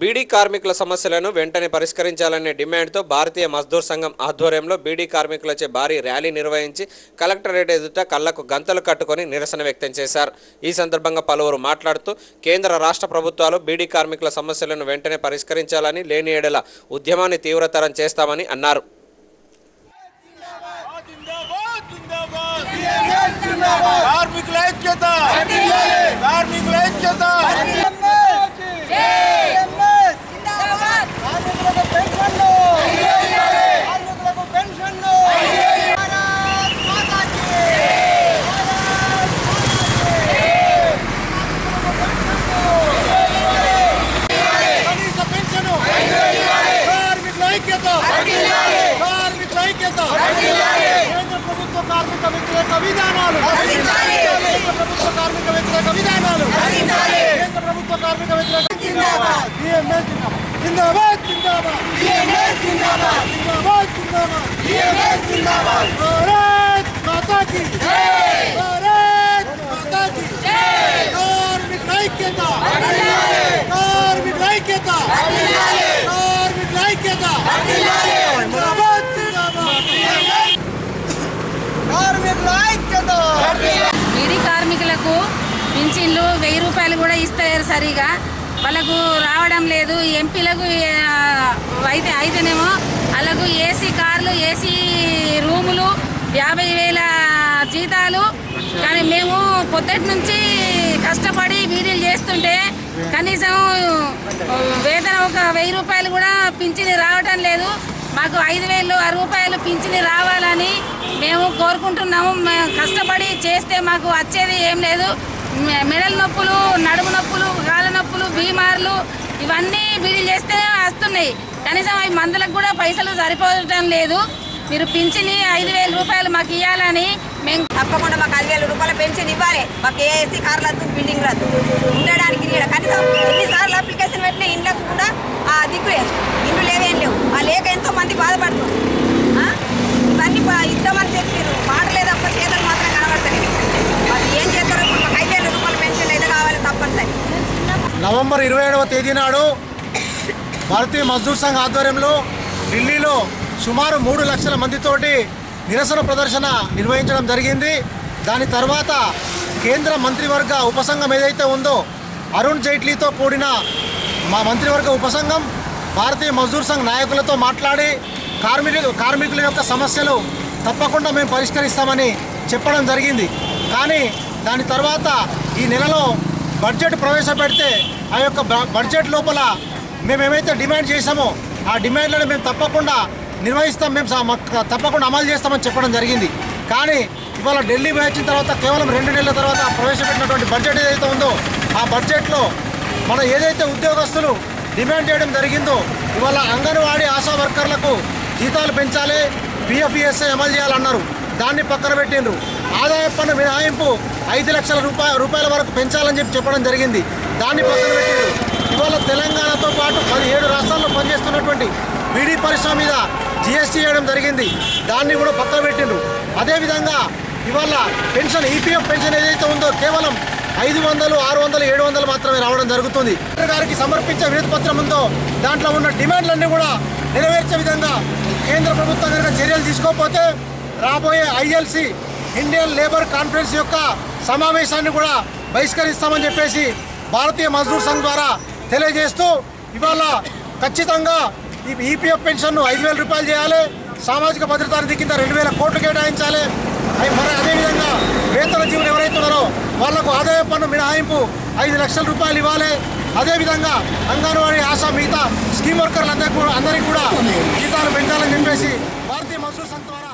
బీడీ కార్మికుల సమస్యలను వెంటనే పరిష్కరించాలనే డిమాండ్తో భారతీయ మజ్దూర్ సంఘం ఆధ్వర్యంలో బీడీ కార్మికులచే భారీ ర్యాలీ నిర్వహించి కలెక్టరేట్ ఎదుట కళ్ళకు గంతలు కట్టుకొని నిరసన వ్యక్తం చేశారు. ఈ సందర్భంగా పలువురు మాట్లాడుతూ కేంద్ర రాష్ట్ర ప్రభుత్వాలు బీడీ కార్మికుల సమస్యలను వెంటనే పరిష్కరించాలని లేని ఏడల ఉద్యమాన్ని తీవ్రతరం చేస్తామని అన్నారు. కార్మికుల ఐక్యత! కార్మికుల ఐక్యత! కార్మిక వ్యతిరేక జిందాబాద్ జిందాబాద్ జిందాబాద్ జిందాబాద్ జిందాబాద్ జిందాబాద్ భారత్ మాతా కి భారత్ మాతా కి కార్మికుల ఐక్యత కార్మికుల ఐక్యత కార్మికుల ఐక్యత జిందాబాద్ జిందాబాద్ కార్మికుల ఐక్యత బీడీ కార్మికులకు పింఛన్లు వెయ్యి రూపాయలు కూడా ఇస్తలేరు సరిగా. వాళ్ళకు రావడం లేదు. ఎంపీలకు అయితే అయితేనేమో వాళ్ళకు ఏసీ కార్లు ఏసీ రూములు యాభై వేల జీతాలు. కానీ మేము పొద్దుటి నుంచి కష్టపడి వీడియోలు చేస్తుంటే కనీసం వేతనం ఒక వెయ్యి రూపాయలు కూడా పింఛని రావటం లేదు. మాకు ఐదు వేలు ఆరు రూపాయలు పింఛని రావాలని మేము కోరుకుంటున్నాము. మేము కష్టపడి చేస్తే మాకు వచ్చేది ఏం లేదు. మెడల నొప్పులు నడుము నొప్పులు కాళ్ళ నొప్పులు బీమార్లు ఇవన్నీ బీడీలు చేస్తే వస్తున్నాయి. కనీసం అవి మందులకు కూడా పైసలు సరిపోవటం లేదు. మీరు పింఛని ఐదు వేల రూపాయలు మాకు ఇవ్వాలని మేము తప్పకుండా మాకు ఐదు వేల రూపాయల పెన్షన్ ఇవ్వాలి. మాకు ఏసీ కార్లు వద్దు బిల్డింగ్ వద్దు. ఉండడానికి కనీసం ఎన్నిసార్లు అప్లికేషన్ పెట్టిన ఇండ్లకు కూడా ఆ దిక్కు లేదు ఇండ్లు లేవేం లేవు ఆ లేక ఎంతో మంది బాధపడుతున్నారు ఆ? ఇవన్నీ ప- ఇద్దామని చెప్పారు మాట లేదు తప్ప చేతలు మాత్రం కనబడతాయి అది ఏం చేస్తారో ఇప్పుడు మాకు ఐదు వేల రూపాయల పెన్షన్ అయితే కావాలి తప్పనిసరి నవంబర్ ఇరవై ఏడవ తేదీ నాడు భారతీయ మజ్దూర్ సంఘ్ ఆధ్వర్యంలో ఢిల్లీలో సుమారు మూడు లక్షల మందితోటి నిరసన ప్రదర్శన నిర్వహించడం జరిగింది. దాని తర్వాత కేంద్ర మంత్రివర్గ ఉపసంఘం ఏదైతే ఉందో అరుణ్ జైట్లీతో కూడిన మా మంత్రివర్గ ఉపసంఘం భారతీయ మజ్దూర్ సంఘ్ నాయకులతో మాట్లాడి కార్మికులు కార్మికుల యొక్క సమస్యలు తప్పకుండా మేము పరిష్కరిస్తామని చెప్పడం జరిగింది. కానీ దాని తర్వాత ఈ నెలలో బడ్జెట్ ప్రవేశపెడితే ఆ యొక్క బడ్జెట్ లోపల మేము ఏమైతే డిమాండ్ చేశామో ఆ డిమాండ్లను మేము తప్పకుండా నిర్వహిస్తాం మేము తప్పకుండా అమలు చేస్తామని చెప్పడం జరిగింది. కానీ ఇవాళ ఢిల్లీ వచ్చిన తర్వాత కేవలం రెండు నెలల తర్వాత ప్రవేశపెట్టినటువంటి బడ్జెట్ ఏదైతే ఉందో ఆ బడ్జెట్లో మన ఏదైతే ఉద్యోగస్తులు డిమాండ్ చేయడం జరిగిందో ఇవాళ అంగన్వాడీ ఆశా వర్కర్లకు జీతాలు పెంచాలి పిఎఫ్ఈఎస్ఐ అమలు చేయాలన్నారు. దాన్ని పక్కన పెట్టిండ్రు. ఆదాయ పన్ను మినహాయింపు ఐదు లక్షల రూపాయ రూపాయల వరకు పెంచాలని చెప్పి చెప్పడం జరిగింది. దాన్ని పక్కన ఇవాళ తెలంగాణతో పాటు పదిహేడు రాష్ట్రాల్లో పనిచేస్తున్నటువంటి బీడీ పరిశ్రమ మీద జిఎస్టీ చేయడం జరిగింది. దాన్ని కూడా పక్కన పెట్టిండ్రు. అదేవిధంగా ఇవాళ పెన్షన్ ఈపీఎఫ్ పెన్షన్ ఏదైతే ఉందో కేవలం ఐదు వందలు ఆరు వందలు ఏడు వందలు మాత్రమే రావడం జరుగుతుంది. గారికి సమర్పించే వినతి పత్రం ఉందో దాంట్లో ఉన్న డిమాండ్లన్నీ కూడా నెరవేర్చే విధంగా కేంద్ర ప్రభుత్వం కనుక చర్యలు తీసుకోకపోతే రాబోయే ఐఎల్సి ఇండియన్ లేబర్ కాన్ఫరెన్స్ యొక్క సమావేశాన్ని కూడా బహిష్కరిస్తామని చెప్పేసి భారతీయ మజ్దూర్ సంఘ్ ద్వారా తెలియజేస్తూ ఇవాళ ఖచ్చితంగా ఈ ఈపీఎఫ్ పెన్షన్ను ఐదు వేల రూపాయలు చేయాలి సామాజిక భద్రతా నిధి కింద రెండు వేల కోట్లు కేటాయించాలి. మరి అదేవిధంగా వేతన జీవులు ఎవరైతే ఉన్నారో వాళ్ళకు ఆదాయ పన్ను మినహాయింపు ఐదు లక్షల రూపాయలు ఇవ్వాలి. అదేవిధంగా అంగన్వాడీ ఆశా మిగతా స్కీమ్ వర్కర్లందరికీ అందరికీ కూడా జీతాలు పెంచాలని చెప్పేసి భారతీయ మజ్దూర్ సంఘ్ ద్వారా